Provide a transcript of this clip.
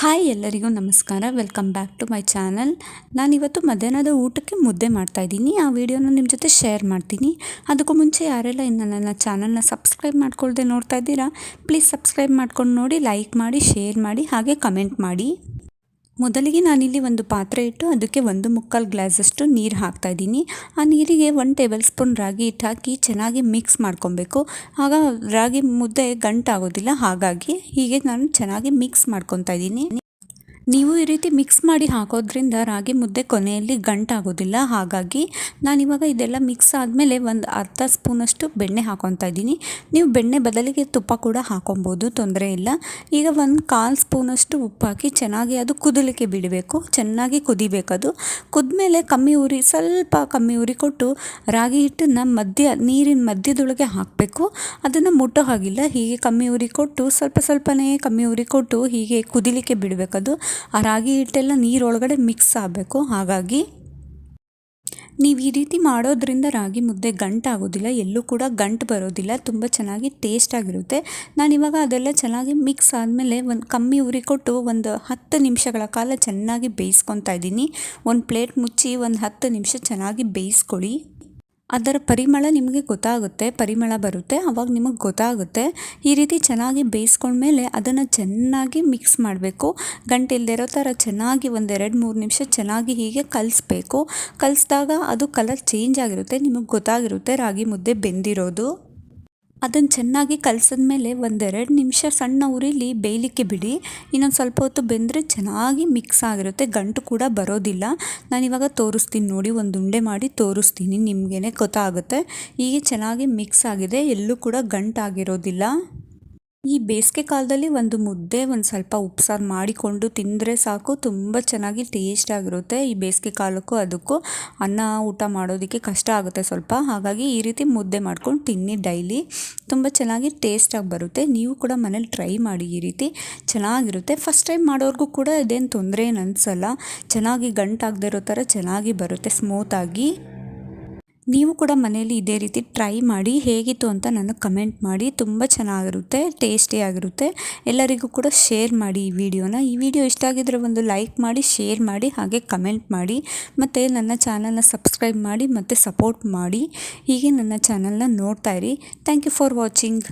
Hi ಎಲ್ಲರಿಗೂ ನಮಸ್ಕಾರ. Welcome back to my channel ನಾನಿವತ್ತು ಮಧ್ಯಾಹ್ನದ ಊಟಕ್ಕೆ ಮುದ್ದೆ ಮಾಡ್ತಾಯಿದ್ದೀನಿ ಆ ವಿಡಿಯೋನ ನಿಮ್ಮ ಜೊತೆ ಶೇರ್ ಮಾಡ್ತೀನಿ. ಅದಕ್ಕೂ ಮುಂಚೆ ಯಾರೆಲ್ಲ ಇನ್ನು ನನ್ನ ಚಾನಲ್ನ ಸಬ್ಸ್ಕ್ರೈಬ್ ಮಾಡ್ಕೊಳ್ಳದೆ ನೋಡ್ತಾ ಇದ್ದೀರಾ ಪ್ಲೀಸ್ ಸಬ್ಸ್ಕ್ರೈಬ್ ಮಾಡ್ಕೊಂಡು ನೋಡಿ ಲೈಕ್ ಮಾಡಿ ಶೇರ್ ಮಾಡಿ, ಹಾಗೆ ಕಮೆಂಟ್ ಮಾಡಿ. ಮೊದಲಿಗೆ ನಾನಿಲ್ಲಿ ಒಂದು ಪಾತ್ರೆ ಇಟ್ಟು ಅದಕ್ಕೆ ಒಂದು ಮುಕ್ಕಾಲು ಗ್ಲಾಸಷ್ಟು ನೀರು ಹಾಕ್ತಾಯಿದ್ದೀನಿ ಆ ನೀರಿಗೆ ಒಂದು ಟೇಬಲ್ ಸ್ಪೂನ್ ರಾಗಿ ಹಿಟ್ಟು ಹಾಕಿ ಚೆನ್ನಾಗಿ ಮಿಕ್ಸ್ ಮಾಡ್ಕೊಬೇಕು. ಆಗ ರಾಗಿ ಮುದ್ದೆ ಗಂಟಾಗೋದಿಲ್ಲ, ಹಾಗಾಗಿ ಹೀಗೆ ನಾನು ಚೆನ್ನಾಗಿ ಮಿಕ್ಸ್ ಮಾಡ್ಕೊತಾ ಇದ್ದೀನಿ. ನೀವು ಈ ರೀತಿ ಮಿಕ್ಸ್ ಮಾಡಿ ಹಾಕೋದ್ರಿಂದ ರಾಗಿ ಮುದ್ದೆ ಕೊನೆಯಲ್ಲಿ ಗಂಟಾಗೋದಿಲ್ಲ ಹಾಗಾಗಿ ನಾನಿವಾಗ ಇದೆಲ್ಲ ಮಿಕ್ಸ್ ಆದಮೇಲೆ ಒಂದು ಅರ್ಧ ಸ್ಪೂನಷ್ಟು ಬೆಣ್ಣೆ ಹಾಕೊತಾ ಇದ್ದೀನಿ. ನೀವು ಬೆಣ್ಣೆ ಬದಲಿಗೆ ತುಪ್ಪ ಕೂಡ ಹಾಕೊಬೋದು ತೊಂದರೆ ಇಲ್ಲ. ಈಗ ಒಂದು ಕಾಲು ಸ್ಪೂನಷ್ಟು ಉಪ್ಪು ಹಾಕಿ ಚೆನ್ನಾಗಿ ಅದು ಕುದಲಿಕ್ಕೆ ಬಿಡಬೇಕು. ಚೆನ್ನಾಗಿ ಕುದಿಬೇಕದು ಕುದ್ಮೇಲೆ ಕಮ್ಮಿ ಉರಿ, ಸ್ವಲ್ಪ ಕಮ್ಮಿ ಉರಿ ಕೊಟ್ಟು ರಾಗಿ ಹಿಟ್ಟನ್ನು ಮಧ್ಯ, ನೀರಿನ ಮಧ್ಯದೊಳಗೆ ಹಾಕಬೇಕು. ಅದನ್ನು ಮುಟ್ಟೋ ಹಾಗಿಲ್ಲ. ಹೀಗೆ ಕಮ್ಮಿ ಉರಿ ಕೊಟ್ಟು ಸ್ವಲ್ಪ ಸ್ವಲ್ಪನೇ ಕಮ್ಮಿ ಉರಿ ಕೊಟ್ಟು ಹೀಗೆ ಕುದಿಲಿಕ್ಕೆ ಬಿಡಬೇಕದು ಆ ರಾಗಿ ಹಿಟ್ಟೆಲ್ಲ ನೀರೊಳಗಡೆ ಮಿಕ್ಸ್ ಆಗಬೇಕು. ಹಾಗಾಗಿ ನೀವು ಈ ರೀತಿ ಮಾಡೋದ್ರಿಂದ ರಾಗಿ ಮುದ್ದೆ ಗಂಟಾಗೋದಿಲ್ಲ ಎಲ್ಲೂ ಕೂಡ ಗಂಟು ಬರೋದಿಲ್ಲ, ತುಂಬ ಚೆನ್ನಾಗಿ ಟೇಸ್ಟಾಗಿರುತ್ತೆ ನಾನಿವಾಗ ಅದೆಲ್ಲ ಚೆನ್ನಾಗಿ ಮಿಕ್ಸ್ ಆದಮೇಲೆ ಒಂದು ಕಮ್ಮಿ ಉರಿ ಕೊಟ್ಟು ಒಂದು ಹತ್ತು ನಿಮಿಷಗಳ ಕಾಲ ಚೆನ್ನಾಗಿ ಬೇಯಿಸ್ಕೊತಾ ಇದ್ದೀನಿ. ಒಂದು ಪ್ಲೇಟ್ ಮುಚ್ಚಿ ಒಂದು ಹತ್ತು ನಿಮಿಷ ಚೆನ್ನಾಗಿ ಬೇಯಿಸ್ಕೊಳ್ಳಿ. ಅದರ ಪರಿಮಳ ನಿಮಗೆ ಗೊತ್ತಾಗುತ್ತೆ, ಪರಿಮಳ ಬರುತ್ತೆ ಆವಾಗ ನಿಮಗೆ ಗೊತ್ತಾಗುತ್ತೆ. ಈ ರೀತಿ ಚೆನ್ನಾಗಿ ಬೇಯಿಸ್ಕೊಂಡ್ಮೇಲೆ ಅದನ್ನು ಚೆನ್ನಾಗಿ ಮಿಕ್ಸ್ ಮಾಡಬೇಕು. ಗಂಟೆ ಇರೋ ಥರ ಚೆನ್ನಾಗಿ ಒಂದೆರಡು ಮೂರು ನಿಮಿಷ ಚೆನ್ನಾಗಿ ಹೀಗೆ ಕಲಿಸ್ಬೇಕು. ಕಲಿಸಿದಾಗ ಅದು ಕಲರ್ ಚೇಂಜ್ ಆಗಿರುತ್ತೆ, ನಿಮಗೆ ಗೊತ್ತಾಗಿರುತ್ತೆ ರಾಗಿ ಮುದ್ದೆ ಬೆಂದಿರೋದು. ಅದನ್ನು ಚೆನ್ನಾಗಿ ಕಲಸಿದ್ಮೇಲೆ ಒಂದೆರಡು ನಿಮಿಷ ಸಣ್ಣ ಉರಿಲಿ ಬೇಯಲಿಕ್ಕೆ ಬಿಡಿ. ಇನ್ನೊಂದು ಸ್ವಲ್ಪ ಹೊತ್ತು ಬೆಂದರೆ ಚೆನ್ನಾಗಿ ಮಿಕ್ಸ್ ಆಗಿರುತ್ತೆ. ಗಂಟು ಕೂಡ ಬರೋದಿಲ್ಲ. ನಾನಿವಾಗ ತೋರಿಸ್ತೀನಿ ನೋಡಿ, ಒಂದು ಉಂಡೆ ಮಾಡಿ ತೋರಿಸ್ತೀನಿ ನಿಮಗೇ ಗೊತ್ತಾಗುತ್ತೆ. ಹೀಗೆ ಚೆನ್ನಾಗಿ ಮಿಕ್ಸ್ ಆಗಿದೆ. ಎಲ್ಲೂ ಕೂಡ ಗಂಟಾಗಿರೋದಿಲ್ಲ. ಈ ಬೇಸಿಗೆ ಕಾಲದಲ್ಲಿ ಒಂದು ಮುದ್ದೆ ಒಂದು ಸ್ವಲ್ಪ ಉಪ್ಸಾರು ಮಾಡಿಕೊಂಡು ತಿಂದರೆ ಸಾಕು, ತುಂಬ ಚೆನ್ನಾಗಿ ಟೇಸ್ಟ್ ಆಗಿರುತ್ತೆ ಈ ಬೇಸಿಗೆ ಕಾಲಕ್ಕೂ ಅದಕ್ಕೂ. ಅನ್ನ, ಊಟ ಮಾಡೋದಕ್ಕೆ ಕಷ್ಟ ಆಗುತ್ತೆ ಸ್ವಲ್ಪ, ಹಾಗಾಗಿ ಈ ರೀತಿ ಮುದ್ದೆ ಮಾಡ್ಕೊಂಡು ತಿನ್ನಿ ಡೈಲಿ ತುಂಬ ಚೆನ್ನಾಗಿ ಟೇಸ್ಟಾಗಿ ಬರುತ್ತೆ. ನೀವು ಕೂಡ ಮನೇಲಿ ಟ್ರೈ ಮಾಡಿ ಈ ರೀತಿ. ಚೆನ್ನಾಗಿರುತ್ತೆ. ಫಸ್ಟ್ ಟೈಮ್ ಮಾಡೋರ್ಗೂ ಕೂಡ ಇದೇನು ತೊಂದರೆ ಏನು ಅನಿಸಲ್ಲ. ಚೆನ್ನಾಗಿ ಗಂಟಾಗದೇ ಇರೋ ಥರ ಚೆನ್ನಾಗಿ ಬರುತ್ತೆ ಸ್ಮೂತಾಗಿ ನೀವು ಕೂಡ ಮನೆಯಲ್ಲಿ ಇದೇ ರೀತಿ ಟ್ರೈ ಮಾಡಿ ಹೇಗಿತ್ತು ಅಂತ ನನಗೆ ಕಮೆಂಟ್ ಮಾಡಿ. ತುಂಬ ಚೆನ್ನಾಗಿರುತ್ತೆ ಟೇಸ್ಟಿಯಾಗಿರುತ್ತೆ ಎಲ್ಲರಿಗೂ ಕೂಡ ಶೇರ್ ಮಾಡಿ ಈ ವಿಡಿಯೋನ. ಈ ವಿಡಿಯೋ ಇಷ್ಟ ಆಗಿದ್ರೆ ಒಂದು ಲೈಕ್ ಮಾಡಿ, ಶೇರ್ ಮಾಡಿ, ಹಾಗೆ ಕಮೆಂಟ್ ಮಾಡಿ. ಮತ್ತು ನನ್ನ ಚಾನಲ್ನ ಸಬ್ಸ್ಕ್ರೈಬ್ ಮಾಡಿ, ಮತ್ತು ಸಪೋರ್ಟ್ ಮಾಡಿ. ಹೀಗೆ ನನ್ನ ಚಾನಲ್ನ ನೋಡ್ತಾ ಇರಿ. Thank you for watching.